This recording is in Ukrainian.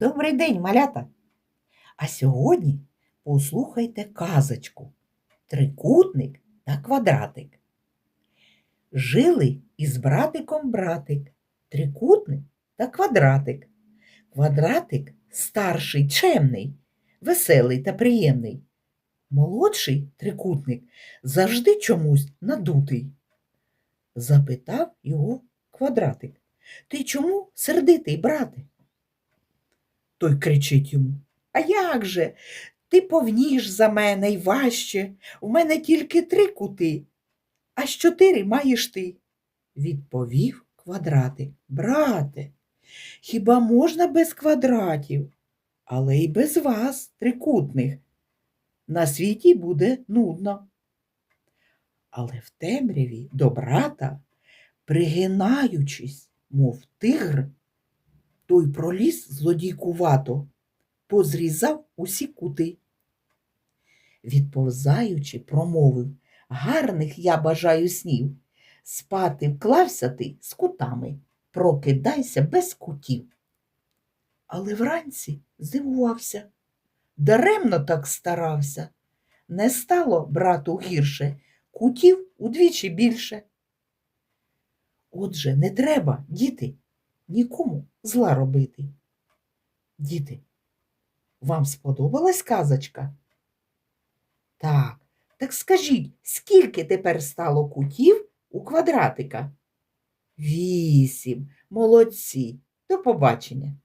Добрий день, малята! А сьогодні послухайте казочку Трикутник та квадратик. Жили із братиком братик, трикутник та квадратик. Квадратик старший, чемний, веселий та приємний. Молодший трикутник завжди чомусь надутий. Запитав його квадратик. Ти чому сердитий, брате? Той кричить йому. А як же? Ти повніш за мене й важче. У мене тільки три кути, а з чотири маєш ти. Відповів квадратик. Брате, хіба можна без квадратів? Але й без вас, трикутних. На світі буде нудно. Але в темряві до брата, пригинаючись, мов тигр, той проліз злодійкувато, позрізав усі кути. Відповзаючи, промовив гарних я бажаю снів. Спати вклався ти з кутами, прокидайся без кутів. Але вранці здивувався, даремно так старався. Не стало брату гірше, кутів удвічі більше. Отже, не треба, діти, нікому зла робити. Діти, вам сподобалась казочка? Так, так скажіть, скільки тепер стало кутів у квадратика? Вісім. Молодці. До побачення.